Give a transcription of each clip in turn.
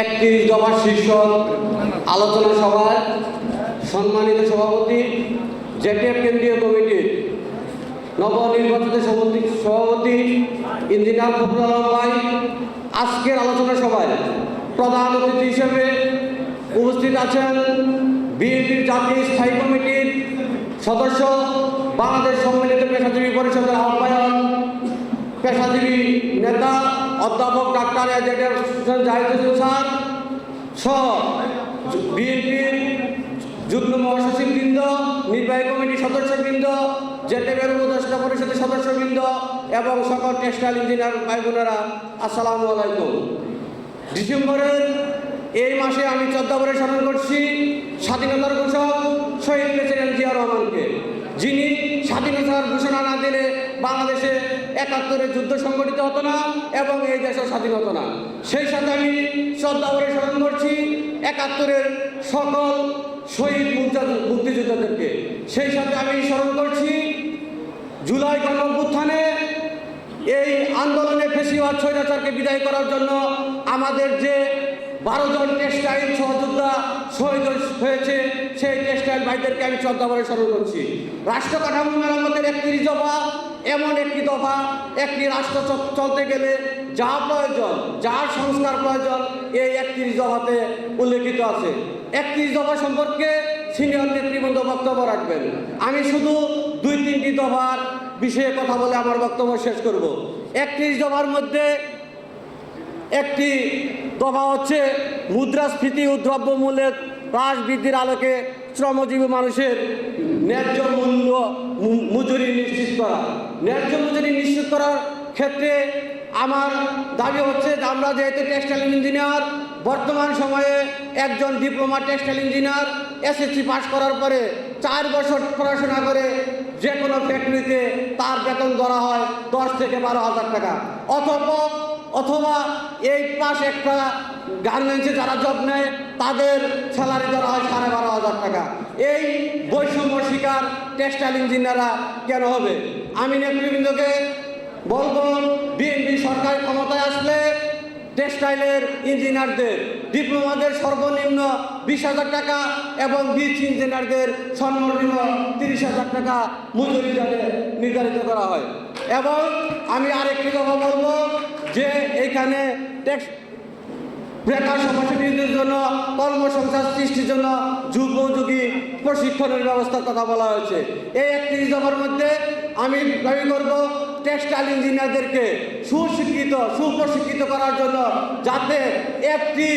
একত্রিশ দফার শীর্ষক আলোচনা সভায় সম্মানিত সভাপতি জেটিএফ কেন্দ্রীয় কমিটির নবনির্বাচিত সভাপতি সভাপতি ইঞ্জিনিয়ার ফখরুল আলম ভাই, আজকের আলোচনা সভায় প্রধান অতিথি হিসেবে উপস্থিত আছেন বিএনপির জাতীয় স্থায়ী কমিটির সদস্য, বাংলাদেশ সম্মিলিত পেশাজীবী পরিষদের আহ্বায়ক, পেশাজীবী অধ্যাপক ডাক্তার এজেডের হোসেন স্যার, সহ বিএনপির যুগ্ম মহাসচিববৃন্দ, নির্বাহী কমিটির সদস্যবৃন্দ জেটেবের উপদেষ্টা পরিষদের সদস্যবৃন্দ এবং সকল টেক্সটাইল ইঞ্জিনিয়ার ভাই বোনেরা, আসসালামু আলাইকুম। ডিসেম্বরের এই মাসে আমি চোদ্দাবরে স্মরণ করছি স্বাধীনতার ঘোষক শহীদ প্রেসিডেন্ট জিয়া রহমানকে। যিনি স্বাধীনতার ঘোষণা না দিলে বাংলাদেশে একাত্তরের যুদ্ধ সংগঠিত হতো না এবং এই দেশও স্বাধীন হতো না। সেই সাথে আমি শ্রদ্ধাভরে স্মরণ করছি একাত্তরের সকল শহীদ মুক্তা- মুক্তিযোদ্ধাদেরকে। সেই সাথে আমি স্মরণ করছি জুলাই গণ অভ্যুত্থানে এই আন্দোলনে ফেসিবাদ স্বৈরাচারকে বিদায় করার জন্য আমাদের যে বারো জন টেক্সটাইল সহযোদ্ধা শহীদ হয়েছে, সেই টেক্সটাইল ভাইদেরকে আমি শ্রদ্ধাভরে স্মরণ করছি। রাষ্ট্র কাঠামো মেরামতের একত্রিশ দফা এমন একটি দফা, একটি রাষ্ট্র চলতে গেলে যা প্রয়োজন, যার সংস্কার প্রয়োজন, এই একত্রিশ দফাতে উল্লেখিত আছে। একত্রিশ দফা সম্পর্কে সিনিয়র নেতৃবৃন্দ বক্তব্য রাখবেন। আমি শুধু দুই তিনটি দফার বিষয়ে কথা বলে আমার বক্তব্য শেষ করব। একত্রিশ দফার মধ্যে একটি দফা হচ্ছে মুদ্রাস্ফীতি ও দ্রব্যমূল্যের হ্রাস বৃদ্ধির আলোকে শ্রমজীবী মানুষের ন্যায্য মূল্য মজুরি নিশ্চিত করা। ন্যায্য মজুরি নিশ্চিত করার ক্ষেত্রে আমার দাবি হচ্ছে যে আমরা যেহেতু টেক্সটাইল ইঞ্জিনিয়ার, বর্তমান সময়ে একজন diploma textile engineer SSC pass করার পরে চার বছর পড়াশোনা করে যে কোনো ফ্যাক্টরিতে তার বেতন ধরা হয় দশ থেকে বারো হাজার টাকা। অথবা অথবা এই পাশ একটা গার্মেন্টসে যারা জব নেয়, তাদের স্যালারি ধরা হয় সাড়ে বারো হাজার টাকা। এই বৈষম্য শিকার টেক্সটাইল ইঞ্জিনিয়াররা কেন হবে? আমি নেতৃবৃন্দকে বলব, বিএনপি সরকার ক্ষমতায় আসলে টেক্সটাইলের ইঞ্জিনিয়ারদের ডিপ্লোমাদের সর্বনিম্ন বিশ হাজার টাকা এবং বিচ ইঞ্জিনিয়ারদের সর্বনিম্ন তিরিশ হাজার টাকা মজুরি যাতে নির্ধারিত করা হয়। এবং আমি আরেকটি কথা বলব যে এইখানে টেক্স বেকার সমস্যাটির জন্য, কর্মসংস্থান সৃষ্টির জন্য যুগোযোগী প্রশিক্ষণের ব্যবস্থার কথা বলা হয়েছে। এই একত্রিশ দফার মধ্যে আমি দাবি করব, টেক্সটাইল ইঞ্জিনিয়ারদেরকে সুশিক্ষিত, সুপ্রশিক্ষিত করার জন্য যাতে একটি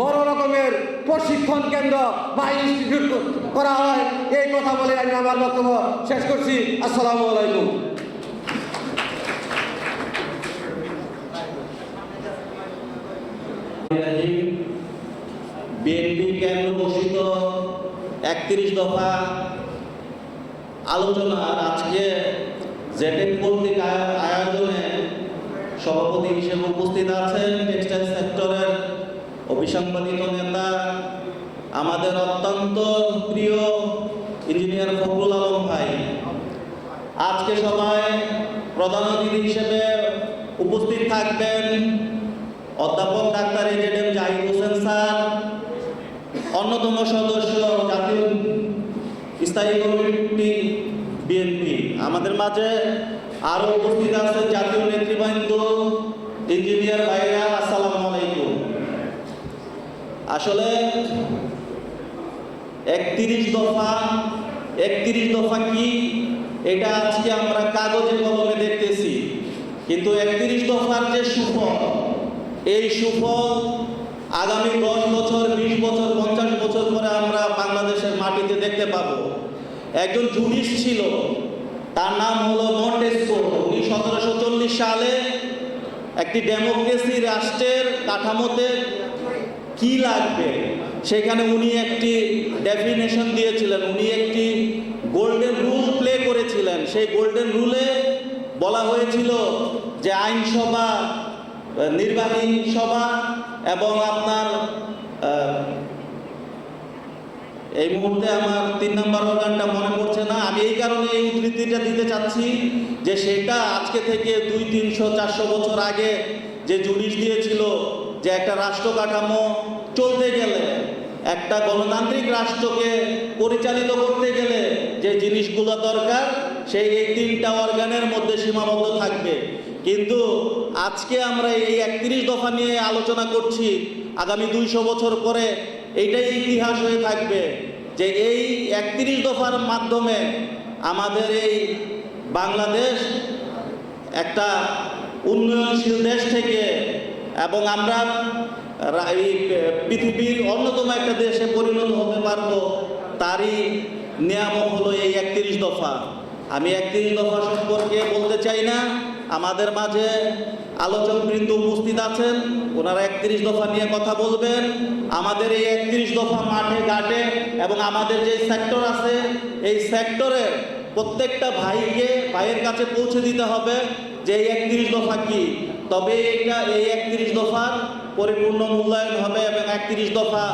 বড় রকমের প্রশিক্ষণ কেন্দ্র বা ইনস্টিটিউট করা হয়। এই কথা বলে আমি আমার বক্তব্য শেষ করছি। আসসালামু আলাইকুম। বিএনপি কেন্দ্র ঘোষিত একত্রিশ দফা আলোচনার আজকে জেটেক কর্তৃক আয়- আয়োজনে সভাপতি হিসেবে উপস্থিত আছেন টেক্সটাইল সেক্টরের অভিসংবাদিত নেতা, আমাদের অত্যন্ত প্রিয় ইঞ্জিনিয়ার ফখরুল আলম ভাই। আজকে সবাই প্রধান অতিথি হিসেবে উপস্থিত থাকবেন অধ্যাপক doctor A Z M Zahid Hossain sir, অন্যতম সদস্য জাতীয় স্থায়ী কমিটি বিএনপি। আমাদের মাঝে আরও উপস্থিত আছেন জাতীয় নেতৃবৃন্দ, ইঞ্জিনিয়ার ভাইরা আসসালামু আলাইকুম। আসলে একত্রিশ দফা একত্রিশ দফা কি? এটা আজকে আমরা কাগজে কলমে দেখতেছি। কিন্তু একত্রিশ দফার যে সুফল এই সুফল আগামী দশ বছর, বিশ বছর, পঞ্চাশ বছর পরে আমরা বাংলাদেশের মাটিতে দেখতে পাবো। একজন জুডিস ছিল, তার নাম হলো মন্টেস্কো। উনি সতেরোশো চল্লিশ সালে একটি ডেমোক্রেসি রাষ্ট্রের কাঠামোতে কি লাগবে? সেখানে উনি একটি ডেফিনেশন দিয়েছিলেন। উনি একটি গোল্ডেন রুল প্লে করেছিলেন। সেই গোল্ডেন রুলে বলা হয়েছিল যে আইনসভা নির্বাহী সভা এবং আপনার এই মুহূর্তে আমার তিন নম্বর অর্গানটা মনে পড়ছে না। আমি এই কারণে এই উদ্ধৃতিটা দিতে চাচ্ছি যে সেটা আজকে থেকে দুই, তিনশো, চারশো বছর আগে যে জুডিস দিয়েছিল যে একটা রাষ্ট্র কাঠামো চলতে গেলে, একটা গণতান্ত্রিক রাষ্ট্রকে পরিচালিত করতে গেলে যে জিনিসগুলো দরকার, সেই এই তিনটা অর্গানের মধ্যে সীমাবদ্ধ থাকবে। কিন্তু আজকে আমরা এই একত্রিশ দফা নিয়ে আলোচনা করছি, আগামী দুইশো বছর পরে এইটাই ইতিহাস হয়ে থাকবে যে এই একত্রিশ দফার মাধ্যমে আমাদের এই বাংলাদেশ একটা উন্নয়নশীল দেশ থেকে এবং আমরা এই পৃথিবীর অন্যতম একটা দেশে পরিণত হতে পারব, তারই নিয়ামক হলো এই একত্রিশ দফা। আমি একত্রিশ দফা সম্পর্কে বলতে চাই না আমাদের মাঝে আলোচক বৃন্দ উপস্থিত আছেন। ওনারা একত্রিশ দফা নিয়ে কথা বলবেন। আমাদের এই একত্রিশ দফা মাঠে, ঘাটে এবং আমাদের যে সেক্টর আছে, এই সেক্টরের প্রত্যেকটা ভাইকে, ভাইয়ের কাছে পৌঁছে দিতে হবে যে এই একত্রিশ দফা কি। তবে এটা এই একত্রিশ দফার পরিপূর্ণ মূল্যায়ন হবে এবং একত্রিশ দফা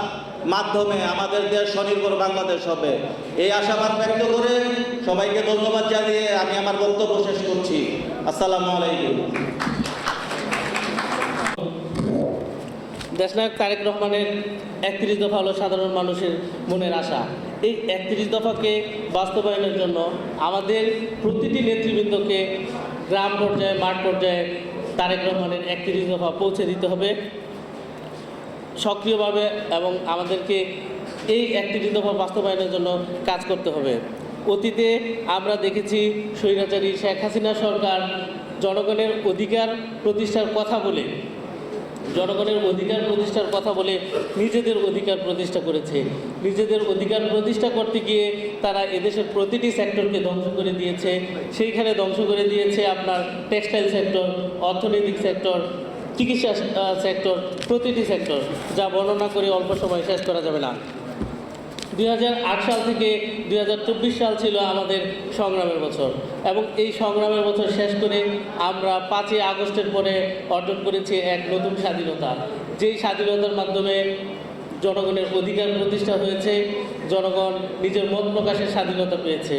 মাধ্যমে আমাদের দেশ স্বনির্ভর বাংলাদেশ হবে। এই আশাবাদ ব্যক্ত করে সবাইকে ধন্যবাদ জানিয়ে আমি আমার বক্তব্য শেষ করছি। আসসালামু আলাইকুম। দেশনায়ক তারেক রহমানের একত্রিশ দফা হলো সাধারণ মানুষের মনের আশা। এই একত্রিশ দফাকে বাস্তবায়নের জন্য আমাদের প্রতিটি নেতৃবৃন্দকে গ্রাম পর্যায়ে, মাঠ পর্যায়ে তারেক রহমানের একত্রিশ দফা পৌঁছে দিতে হবে। সক্রিয়ভাবে এবং আমাদেরকে এই একত্রিশ দফা বাস্তবায়নের জন্য কাজ করতে হবে। অতীতে আমরা দেখেছি স্বৈরাচারী শেখ হাসিনা সরকার জনগণের অধিকার প্রতিষ্ঠার কথা বলে, জনগণের অধিকার প্রতিষ্ঠার কথা বলে নিজেদের অধিকার প্রতিষ্ঠা করেছে। নিজেদের অধিকার প্রতিষ্ঠা করতে গিয়ে তারা এদেশের প্রতিটি সেক্টরকে ধ্বংস করে দিয়েছে। সেইখানে ধ্বংস করে দিয়েছে আপনার টেক্সটাইল সেক্টর অর্থনৈতিক সেক্টর চিকিৎসা সেক্টর প্রতিটি সেক্টর যা বর্ণনা করে অল্প সময় শেষ করা যাবে না। দুই হাজার আট সাল থেকে দুই হাজার চব্বিশ সাল ছিল আমাদের সংগ্রামের বছর এবং এই সংগ্রামের বছর শেষ করে আমরা পাঁচই আগস্টের পরে অর্জন করেছি এক নতুন স্বাধীনতা। যেই স্বাধীনতার মাধ্যমে জনগণের অধিকার প্রতিষ্ঠা হয়েছে, জনগণ নিজের মত প্রকাশের স্বাধীনতা পেয়েছে।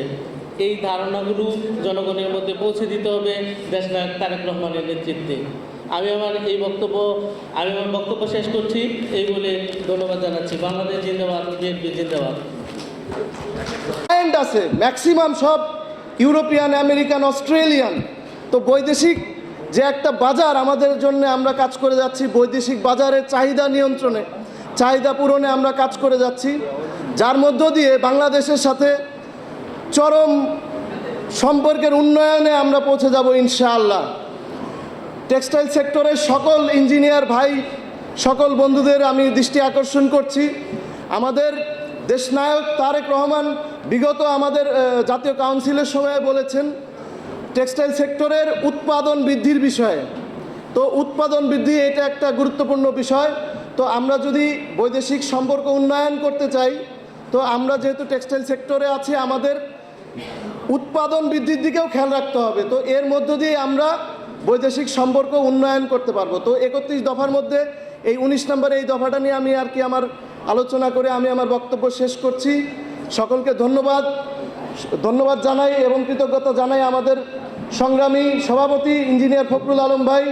এই ধারণাগুলো জনগণের মধ্যে পৌঁছে দিতে হবে দেশনায়ক তারেক রহমানের নেতৃত্বে। আমি আমার এই বক্তব্য, আমি আমার বক্তব্য শেষ করছি। এই বলে ধন্যবাদ জানাচ্ছি। বাংলাদেশ জিন্দাবাদ বিএনপি জিন্দাবাদ। আছে। ম্যাক্সিমাম সব ইউরোপিয়ান আমেরিকান অস্ট্রেলিয়ান তো বৈদেশিক যে একটা বাজার আমাদের জন্য আমরা কাজ করে যাচ্ছি, বৈদেশিক বাজারের চাহিদা নিয়ন্ত্রণে, চাহিদা পূরণে আমরা কাজ করে যাচ্ছি। যার মধ্য দিয়ে বাংলাদেশের সাথে চরম সম্পর্কের উন্নয়নে আমরা পৌঁছে যাব ইনশাআল্লাহ। টেক্সটাইল সেক্টরের সকল ইঞ্জিনিয়ার ভাই, সকল বন্ধুদের আমি দৃষ্টি আকর্ষণ করছি। আমাদের দেশনায়ক তারেক রহমান বিগত আমাদের জাতীয় কাউন্সিলের সময় বলেছেন, টেক্সটাইল সেক্টরের উৎপাদন বৃদ্ধির বিষয়ে। তো উৎপাদন বৃদ্ধি এটা একটা গুরুত্বপূর্ণ বিষয়। তো আমরা যদি বৈদেশিক সম্পর্ক উন্নয়ন করতে চাই, তো আমরা যেহেতু টেক্সটাইল সেক্টরে আছি, আমাদের উৎপাদন বৃদ্ধির দিকেও খেয়াল রাখতে হবে। তো এর মধ্য দিয়ে আমরা বৈদেশিক সম্পর্ক উন্নয়ন করতে পারব। তো একত্রিশ দফার মধ্যে এই উনিশ নম্বর এই দফাটা নিয়ে আমি আর কি আমার আলোচনা করে আমি আমার বক্তব্য শেষ করছি। সকলকে ধন্যবাদ। ধন্যবাদ জানাই এবং কৃতজ্ঞতা জানাই আমাদের সংগ্রামী সভাপতি ইঞ্জিনিয়ার ফখরুল আলম ভাই।